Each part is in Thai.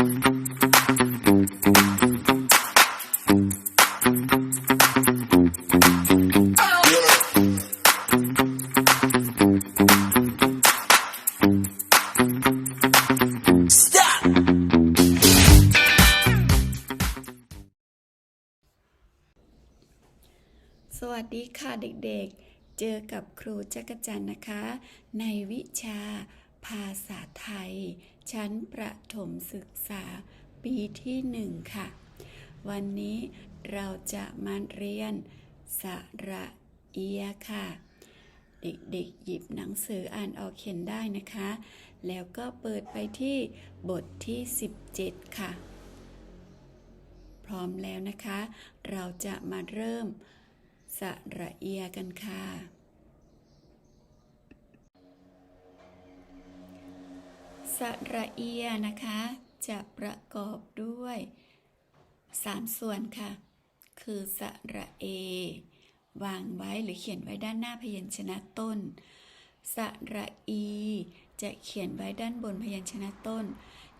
สวัสดีค่ะเด็กๆ เจอกับครูจักรจันทร์นะคะ ในวิชาภาษาไทย ชั้นประถมศึกษาปีที่หนึ่งค่ะ วันนี้เราจะมาเรียนสระเอียค่ะ เด็กๆหยิบหนังสืออ่านออกเขียนได้นะคะ แล้วก็เปิดไปที่บทที่ 17 ค่ะ พร้อมแล้วนะคะ เราจะมาเริ่มสระเอียกันค่ะ สระเอียนะคะ จะประกอบด้วย 3 ส่วนค่ะ คือสระเอ วางไว้หรือเขียนไว้ด้านหน้าพยัญชนะต้น สระอี จะเขียนไว้ด้านบนพยัญชนะต้น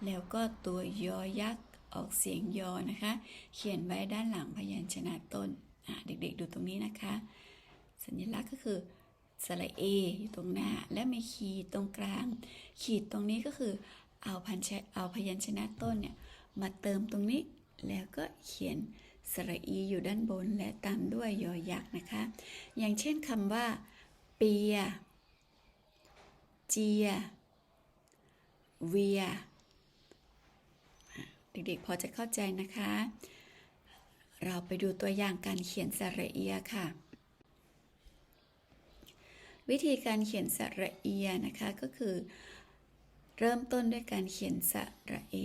แล้วก็ตัวยอยักษ์ออกเสียงยอนะคะ เขียนไว้ด้านหลังพยัญชนะต้นเด็กๆดูตรงนี้นะคะ สัญลักษณ์ก็คือ สระเออยู่ตรงหน้า และมีขีดตรงกลาง ขีดตรงนี้ก็คือเอาพันชเอาพยัญชนะต้นเนี่ยมาเติมตรงนี้ แล้วก็เขียนสระอีอยู่ด้านบนและตามด้วยยอยักษ์นะคะ อย่างเช่นคำว่า เปีย เจีย เวีย เด็กๆพอจะเข้าใจนะคะ เราไปดูตัวอย่างการเขียนสระเอียค่ะ วิธีการเขียนสระเอียนะคะก็คือ เริ่มต้นด้วยการเขียนสระเอ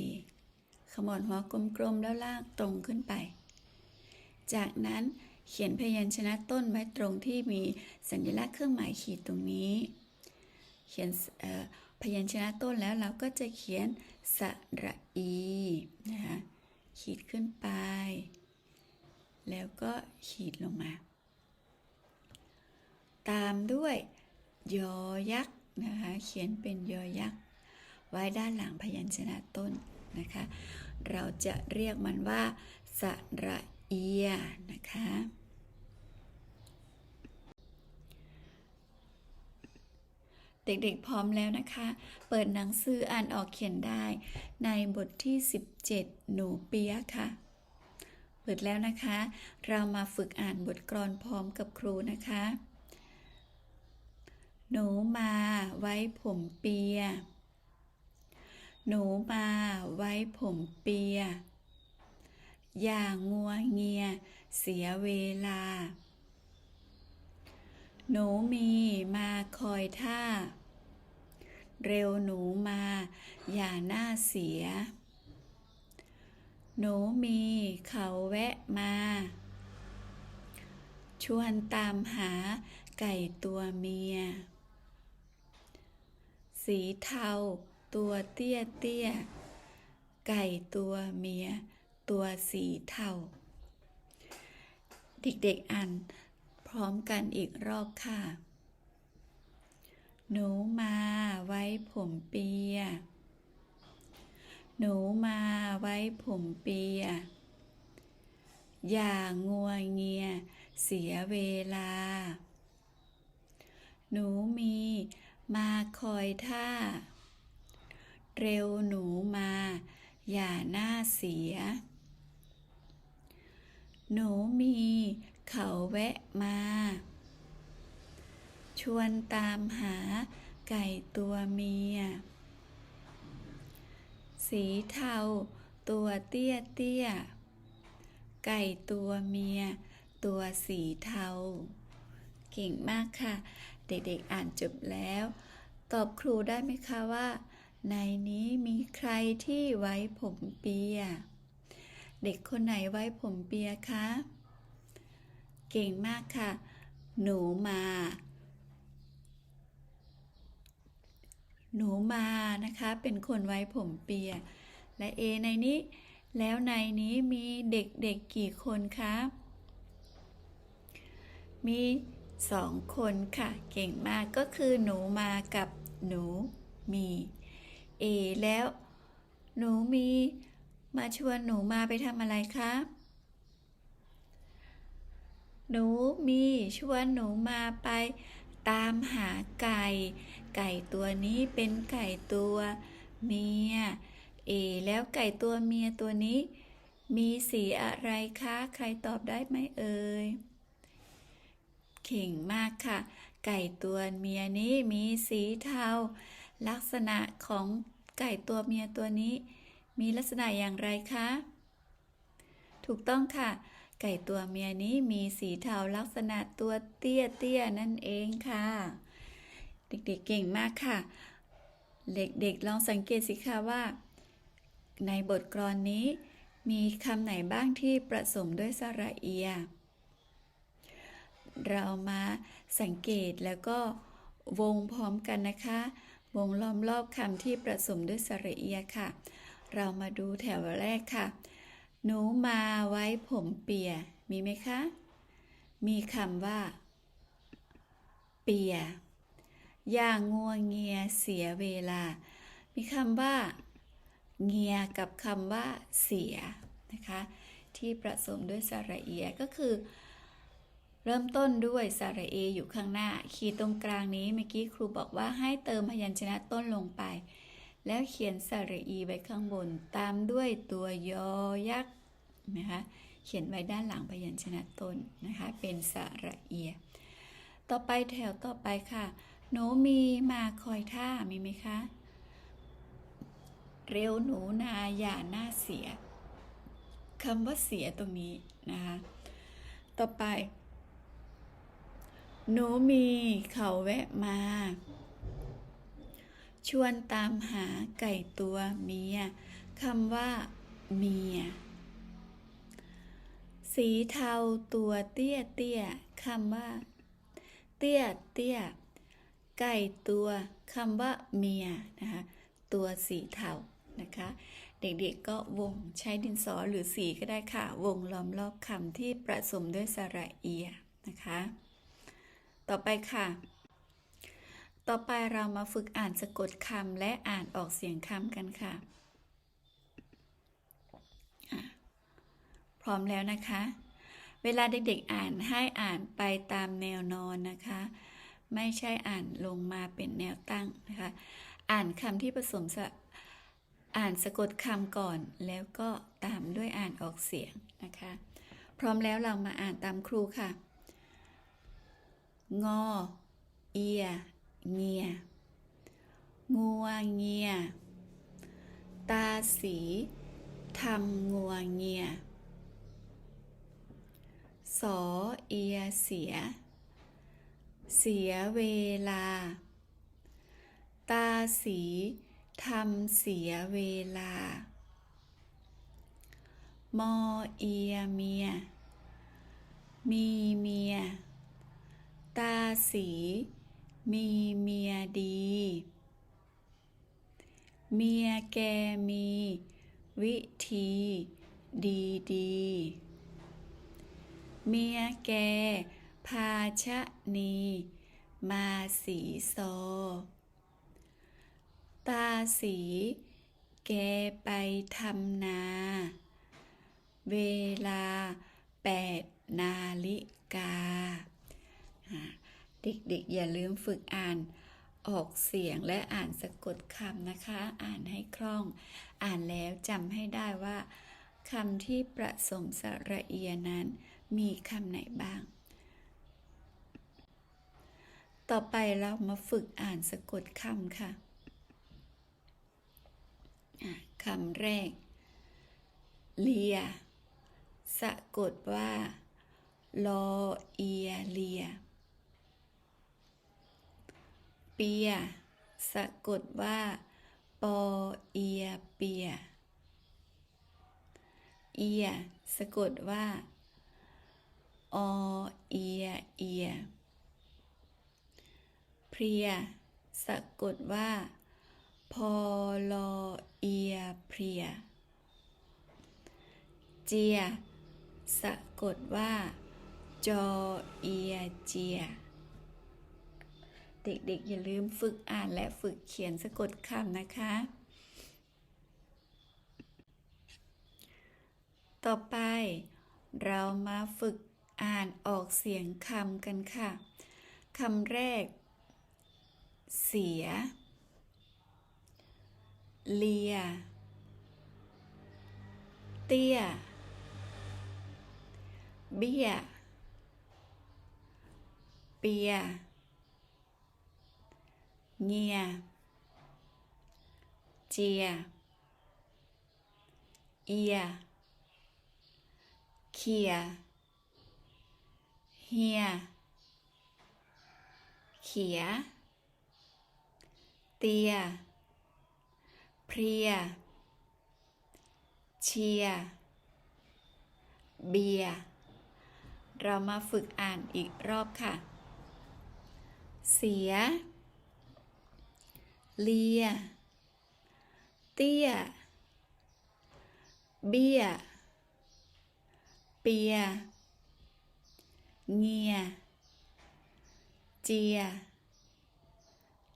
ขมวดหัวกลมๆแล้วลากตรงขึ้นไป จากนั้นเขียนพยัญชนะต้นไว้ตรงที่มีสัญลักษณ์เครื่องหมายขีดตรงนี้ เขียนพยัญชนะต้นแล้วเราก็จะเขียนสระอีนะคะขีดขึ้นไป แล้วก็ขีดลงมา ตามด้วย ยอยักษ์นะคะเขียนเป็นยอยักษ์ไว้ด้านหลังพยัญชนะต้นนะคะ เราจะเรียกมันว่าสระเอียนะคะเด็กๆ พร้อมแล้วนะคะ เปิดหนังสืออ่านออกเขียนได้ ในบทที่ 17 หนูเปียะค่ะ เปิดแล้วนะคะ เรามาฝึกอ่านบทกลอนพร้อมกับครูนะคะ หนูมาไว้ผมเปีย หนูมาไว้ผมเปีย อย่างงัวเงียเสียเวลา หนูมีมาคอยท่า เร็วหนูมา อย่าหน้าเสีย หนูมีเขาแวะมา ชวนตามหาไก่ตัวเมีย สีเทา ตัวเตี้ยเตี้ย ไก่ตัวเมีย ตัวสีเทา เด็กๆอ่านพร้อมกันอีกรอบค่ะ หนูมาไว้ผมเปีย หนูมาไว้ผมเปีย อย่างงัวเงีย เสียเวลา หนูมี มาคอยท่า เร็วหนูมา อย่าหน้าเสีย หนูมีเขาแวะมา ชวนตามหาไก่ตัวเมีย สีเทาตัวเตี้ยเตี้ย ไก่ตัวเมีย ตัวสีเทา เก่งมากค่ะ เด็กๆอ่านจบแล้ว ตอบครูได้ไหมคะว่า ในนี้มีใครที่ไว้ผมเปีย เด็กคนไหนไว้ผมเปียคะ เก่งมากค่ะ หนูมา หนูมานะคะ เป็นคนไว้ผมเปีย และเอในนี้ แล้วในนี้มีเด็กๆกี่คนคะ มี สองคนค่ะ เก่งมากก็คือหนูมากับหนูมีเอแล้ว หนูมีมาชวนหนูมาไปทำอะไรคะหนูมีชวนหนูมาไปตามหาไก่ ไก่ตัวนี้เป็นไก่ตัวเมีย เอ แล้วไก่ตัวเมียตัวนี้ มีสีอะไรคะ ใครตอบได้ไหมเอ่ย เข่งมากค่ะ ไก่ตัวเมียนี้มีสีเทา ลักษณะของไก่ตัวเมียตัวนี้ มีลักษณะอย่างไรคะ ถูกต้องค่ะ ไก่ตัวเมียนี้มีสีเทาลักษณะตัวเตี้ยเตี้ยนั่นเองค่ะ เด็กๆเก่งมากค่ะ เด็กๆลองสังเกตสิคะว่า ในบทกลอนนี้มีคำไหนบ้างที่ประสมด้วยสระเอีย เรามาสังเกตแล้วก็วงพร้อมกันนะคะ วงล้อมรอบคำที่ประสมด้วยสระเอียค่ะ เรามาดูแถวแรกค่ะ หนูมาไว้ผมเปีย มีไหมคะ มีคำว่า เปีย อย่างงัวเงียเสียเวลา มีคำว่า เงียกับคำว่า เสียนะคะ ที่ประสมด้วยสระเอียก็คือ เริ่มต้นด้วยสระเออยู่ข้างหน้า ขีดตรงกลางนี้เมื่อกี้ครูบอกว่าให้เติมพยัญชนะต้นลงไป แล้วเขียนสระอีไว้ข้างบน ตามด้วยตัวยอยักษ์นะคะเขียนไว้ด้านหลังพยัญชนะต้นนะคะ เป็นสระเอีย ต่อไปแถวต่อไปค่ะหนูมีมาคอยท่ามีไหมคะ เร็วหนูนาอย่าหน้าเสียคำว่าเสียตรงนี้นะคะ ต่อไป หนูมีเขาแวะมา ชวนตามหาไก่ตัวเมียคำว่า เมีย สีเทาตัวเตี้ยเตี้ยคำว่า เตี้ยเตี้ยไก่ตัวคำว่าเมียนะคะตัวสีเทานะคะ เด็กๆก็วงใช้ดินสอหรือสีก็ได้ค่ะ วงล้อมรอบคำที่ประสมด้วยสระเอียนะคะ ต่อไปค่ะ ต่อไปเรามาฝึกอ่านสะกดคำและอ่านออกเสียงคำกันค่ะ พร้อมแล้วนะคะ เวลาเด็กๆอ่านให้อ่านไปตามแนวนอนนะคะ ไม่ใช่อ่านลงมาเป็นแนวตั้งนะคะ อ่านคำที่ผสมสะอ่านสะกดคำก่อนแล้วก็ตามด้วยอ่านออกเสียงนะคะ พร้อมแล้วเรามาอ่านตามครูค่ะ งอ เอีย เงีย งัวเงีย ตาสีทำงัวเงีย สอเอียเสีย เสียเวลา ตาสีทำเสียเวลา มอเอียเมีย มีเมีย ตาสี มีเมียดี เมียแกมี วิธี ดีดี เมียแกพาชะนี มาสีโซ ตาสี แกไปทำนา เวลาแปดนาฬิกา เด็กๆ อย่าลืมฝึกอ่านออกเสียงและอ่านสะกดคำนะคะ อ่านให้คล่อง อ่านแล้วจำให้ได้ว่าคำที่ประสมสระเอียนั้น มีคำไหนบ้าง ต่อไปเรามาฝึกอ่านสะกดคำค่ะอะคำแรก เลีย สะกดว่า ลอเอียเลีย เปีย สะกดว่า ปอเอียเปีย เอีย สะกดว่า อเอียเอีย เพรีย สะกดว่า พอลอเอียเพีย เจีย สะกดว่า จอเอียเจีย เด็กๆ อย่าลืมฝึกอ่านและฝึกเขียนสะกดคำนะคะ ต่อไปเรามาฝึกอ่านออกเสียงคำกันค่ะคำแรก เสีย เลีย เตี้ย เบี้ย เปีย เงีย เจีย เอียเขีย เฮีย เขีย เตีย เพรีย เชีย เบีย เรามาฝึกอ่านอีกรอบค่ะ เสีย เลีย เตี้ย เบี้ย เปีย เงีย เจีย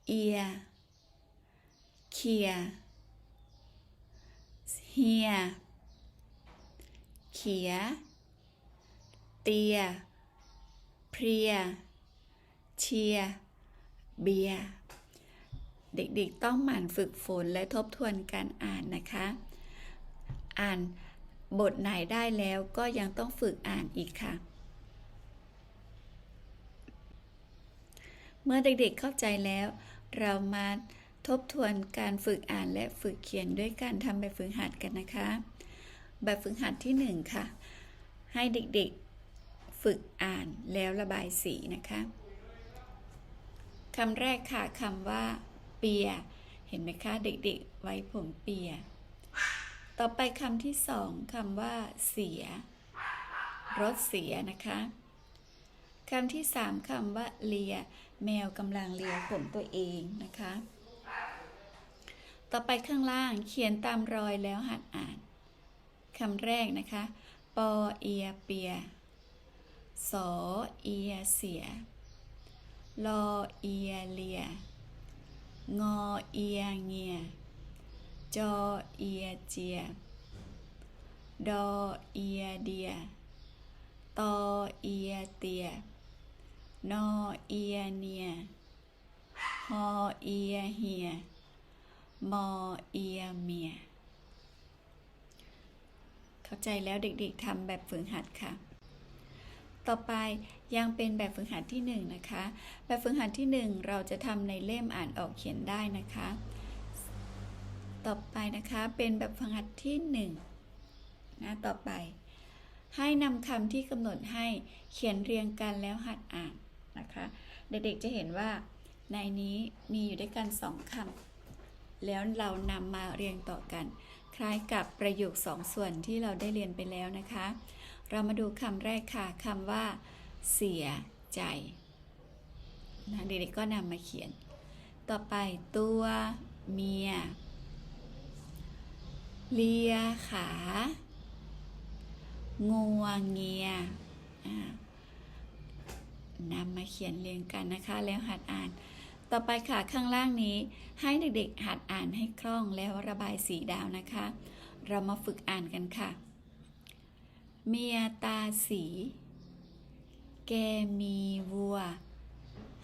เอีย เขีย เฮีย เขีย เตีย เพรีย เชีย เบีย เด็กๆต้องหมั่นฝึกฝนและทบทวนการอ่านนะคะ อ่านบทไหนได้แล้วก็ยังต้องฝึกอ่านอีกค่ะ เมื่อเด็กๆเข้าใจแล้ว เรามาทบทวนการฝึกอ่านและฝึกเขียนด้วยการทำแบบฝึกหัดกันนะคะ แบบฝึกหัดที่หนึ่งค่ะ ให้เด็กๆฝึกอ่านแล้วระบายสีนะคะคำแรกค่ะคำว่า เปีย เห็นไหมคะเด็กๆ ไว้ผมเปีย ต่อไปคำที่สองคำว่า เสีย รถเสียนะคะคำที่สามคำว่าเลีย แมวกำลังเลียผมตัวเองนะคะ ต่อไปข้างล่างเขียนตามรอยแล้วหัดอ่านคำแรกนะคะ ปอเอียเปีย สอเอียเสีย ลอเอียเลีย งอเอียเงีย จอเอียเจีย ดอเอียเดีย ตอเอียเตีย นอเอียเนีย ฮอเอียเฮีย มอเอียเมีย เข้าใจแล้วเด็กๆทำแบบฝึกหัดค่ะ ต่อไปยังเป็นแบบฝึกหัดที่หนึ่งนะคะ แบบฝึกหัดที่หนึ่งเราจะทำในเล่มอ่านออกเขียนได้นะคะ ต่อไปนะคะเป็นแบบฝึกหัดที่หนึ่งนะต่อไป ให้นำคำที่กำหนดให้เขียนเรียงกันแล้วหัดอ่านนะคะ เด็กๆจะเห็นว่าในนี้มีอยู่ด้วยกันสองคำแล้วเรานำมาเรียงต่อกัน คล้ายกับประโยคสองส่วนที่เราได้เรียนไปแล้วนะคะ เรามาดูคำแรกค่ะคำว่า เสียใจนะเด็กๆก็นำมาเขียน ต่อไปตัวเมีย เลียขา งัวเงียนำมาเขียนเรียงกันนะคะ แล้วหัดอ่าน ต่อไปค่ะข้างล่างนี้ ให้เด็กๆหัดอ่านให้คล่องแล้วระบายสีดาวนะคะ เรามาฝึกอ่านกันค่ะ เมียตาสี แกมีวัว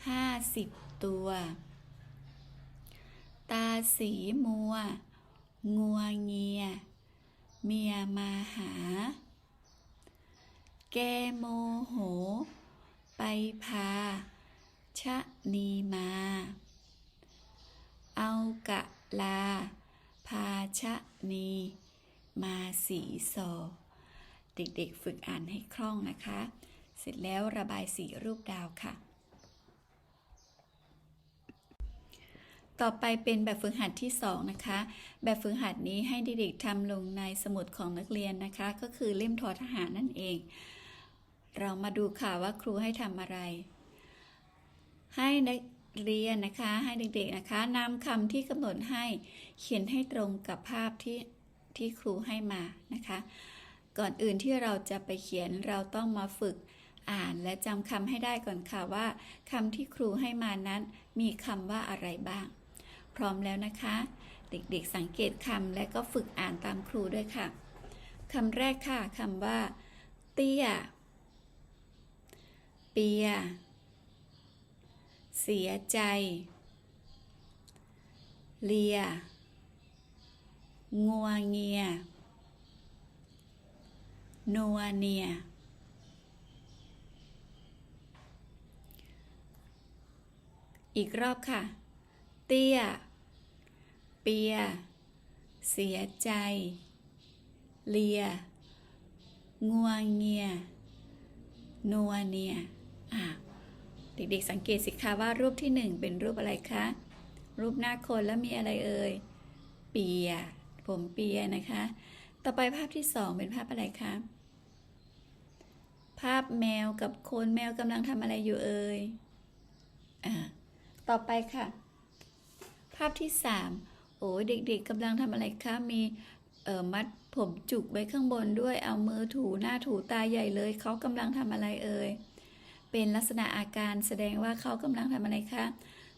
ห้าสิบตัว ตาสีมัว งัวเงีย เมียมาหา แกโมโห ไปพา ชะนีมา เอากะลา พาชะนี มาสีโซ เด็กๆ ฝึกอ่านให้คล่องนะคะ เสร็จแล้วระบายสีรูปดาวค่ะ ต่อไปเป็นแบบฝึกหัดที่ 2 นะคะ แบบฝึกหัดนี้ให้เด็กๆทำลงในสมุดของนักเรียนนะคะ ก็คือเล่มทอทหารนั่นเอง เรามาดูค่ะว่าครูให้ทำอะไร ให้นักเรียนนะคะให้เด็กๆนะคะนำคำที่กำหนดให้เขียนให้ตรงกับภาพที่ที่ครูให้มานะคะ ก่อนอื่นที่เราจะไปเขียนเราต้องมาฝึกอ่านและจำคำให้ได้ก่อนค่ะว่าคำที่ครูให้มานั้น มีคำว่าอะไรบ้าง พร้อมแล้วนะคะ เด็กๆสังเกตคำและก็ฝึกอ่านตามครูด้วยค่ะคำแรกค่ะคำว่า เตี้ย เปีย เสียใจ เลีย งัวเงีย นัวเนีย อีกรอบค่ะ เตี้ย เปีย เสียใจ เลีย งัวเงีย นัวเนีย อะ เด็กๆสังเกตสิคะว่ารูปที่หนึ่งเป็นรูปอะไรคะ รูปหน้าคนแล้วมีอะไรเอ่ย เปีย ผมเปียนะคะ ต่อไปภาพที่สองเป็นภาพอะไรคะ ภาพแมวกับคนแมวกำลังทำอะไรอยู่เอ่ยอ่าต่อไปค่ะ ภาพที่สามโอ้ยเด็กๆกำลังทำอะไรคะมีเอ่อมัดผมจุกไว้ข้างบนด้วยเอามือถูหน้าถูตาใหญ่เลยเขากำลังทำอะไรเอ่ยเป็นลักษณะอาการแสดงว่าเขากำลังทำอะไรคะ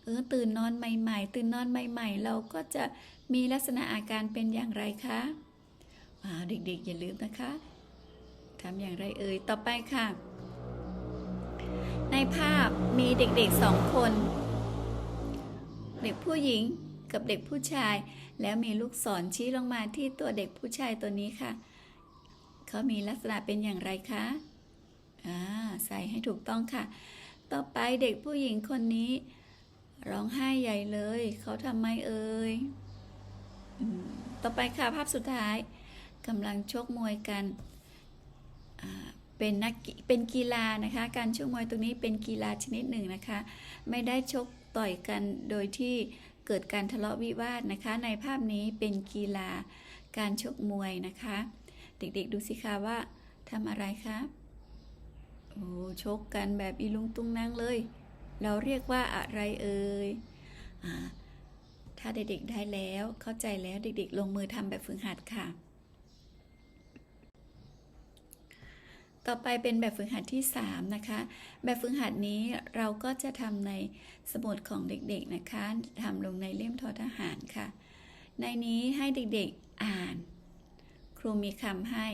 เออตื่นนอนใหม่ๆ ตื่นนอนใหม่ๆ เราก็จะมีลักษณะอาการเป็นอย่างไรคะว้าเด็กๆอย่าลืมนะคะ ทำอย่างไรเอ่ย ต่อไปค่ะ ในภาพมีเด็กๆสองคน เด็กผู้หญิงกับเด็กผู้ชาย แล้วมีลูกศรชี้ลงมาที่ตัวเด็กผู้ชายตัวนี้ค่ะ เขามีลักษณะเป็นอย่างไรคะอ่าใส่ให้ถูกต้องค่ะ ต่อไปเด็กผู้หญิงคนนี้ ร้องไห้ใหญ่เลย เขาทำไมเอ่ยต่อไปค่ะภาพสุดท้ายกำลังชกมวยกัน เป็นนักเป็นกีฬานะคะ การชกมวยตรงนี้เป็นกีฬาชนิดหนึ่งนะคะ ไม่ได้ชกต่อยกันโดยที่เกิดการทะเลาะวิวาทนะคะ ในภาพนี้เป็นกีฬาการชกมวยนะคะ เด็กๆดูสิคะว่าทำอะไรคะโอ้ชกกันแบบอีลุงตุงนางเลย เราเรียกว่าอะไรเอ่ยอถ้าเด็กๆได้แล้วเข้าใจแล้วเด็กๆ ลงมือทำแบบฝึกหัดค่ะ ต่อไปเป็นแบบฝึกหัดที่ 3 นะคะ แบบฝึกหัดนี้เราก็จะทำในสมุดของเด็กๆนะคะทำลงในเล่มทอทหารค่ะ ในนี้ให้เด็กๆอ่าน ครูมีคำให้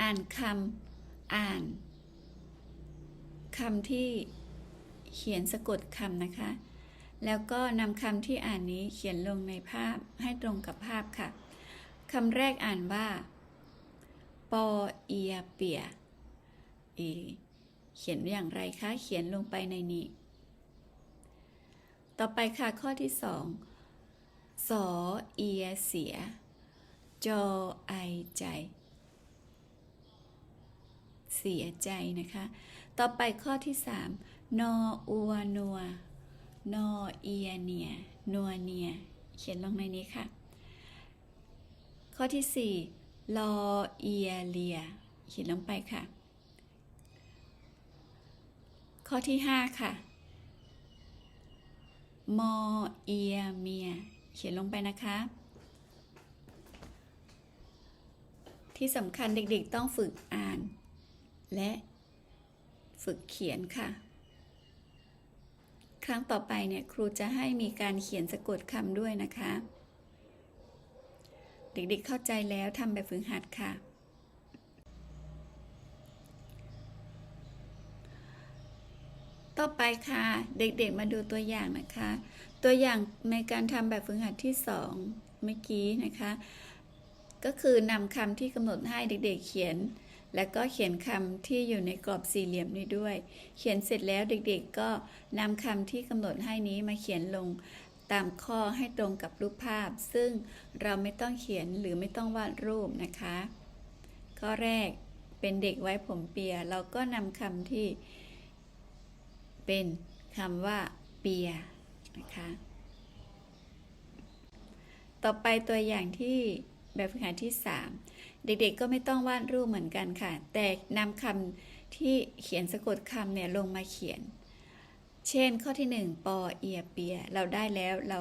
อ่านคำอ่านคำที่เขียนสะกดคำนะคะ แล้วก็นำคำที่อ่านนี้เขียนลงในภาพให้ตรงกับภาพค่ะคำแรกอ่านว่า ปอเอียเปีย เอเขียนอย่างไรคะ เขียนลงไปในนี้ ต่อไปค่ะข้อที่สองสอเอียเสีย จอไอใจ เสียใจนะคะ ต่อไปข้อที่3นออัวนัวนอเอียเนีย นัวเนีย เขียนลงในนี้ค่ะ ข้อที่4ลอเอียเลีย เขียนลงไปค่ะ ข้อที่5ค่ะ มอเอียเมีย เขียนลงไปนะคะ ที่สำคัญเด็กๆต้องฝึกอ่าน และฝึกเขียนค่ะ ครั้งต่อไปเนี่ยครูจะให้มีการเขียนสะกดคำด้วยนะคะ เด็กๆเข้าใจแล้วทำแบบฝึกหัดค่ะ ต่อไปค่ะ เด็กๆมาดูตัวอย่างนะคะ ตัวอย่างในการทำแบบฝึกหัดที่สองเมื่อกี้นะคะ ก็คือนำคำที่กำหนดให้เด็กๆเขียน แล้วก็เขียนคำที่อยู่ในกรอบสี่เหลี่ยมนี้ด้วย เขียนเสร็จแล้วเด็กๆก็นำคำที่กำหนดให้นี้มาเขียนลงตามข้อให้ตรงกับรูปภาพ ซึ่งเราไม่ต้องเขียนหรือไม่ต้องวาดรูปนะคะ ข้อแรกเป็นเด็กไว้ผมเปีย เราก็นำคำที่ เป็นคำว่าเปียนะคะต่อไปตัวอย่างที่แบบฝึกหัดที่ 3 เด็กๆก็ไม่ต้องวาดรูปเหมือนกันค่ะ แต่นำคำที่เขียนสะกดคำเนี่ยลงมาเขียน เช่นข้อที่ 1 ปอเอียเปีย เราได้แล้วเรา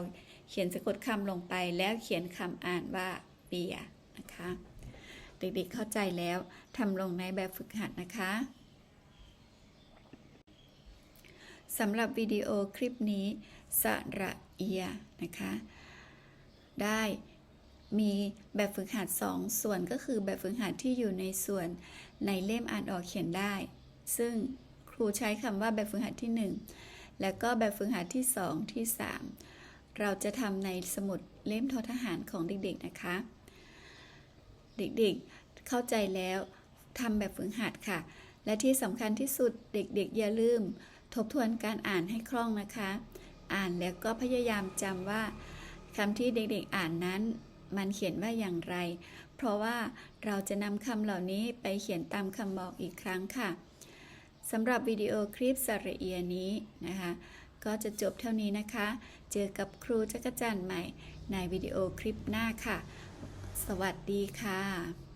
เขียนสะกดคำลงไปแล้วเขียนคำอ่านว่าเปียนะคะ เด็กๆเข้าใจแล้วทำลงในแบบฝึกหัดนะคะ สำหรับวิดีโอคลิปนี้ สระเอียนะคะ ได้มีแบบฝึกหัดสองส่วนก็คือแบบฝึกหัดที่อยู่ในส่วนในเล่มอ่านออกเขียนได้ ซึ่งครูใช้คำว่าแบบฝึกหัดที่หนึ่งแล้วก็แบบฝึกหัดที่สองที่สามเราจะทำในสมุดเล่มทอทหารของเด็กๆนะคะ เด็กๆเข้าใจแล้วทำแบบฝึกหัดค่ะ และที่สำคัญที่สุดเด็กๆอย่าลืม ทบทวนการอ่านให้คล่องนะคะ อ่านแล้วก็พยายามจำว่าคำที่เด็กๆอ่านนั้น มันเขียนว่าอย่างไร เพราะว่าเราจะนำคำเหล่านี้ไปเขียนตามคำบอกอีกครั้งค่ะสำหรับวิดีโอคลิปสระเอียนี้นะคะ ก็จะจบเท่านี้นะคะ เจอกับครูจักรจันทร์ใหม่ในวิดีโอคลิปหน้าค่ะ สวัสดีค่ะ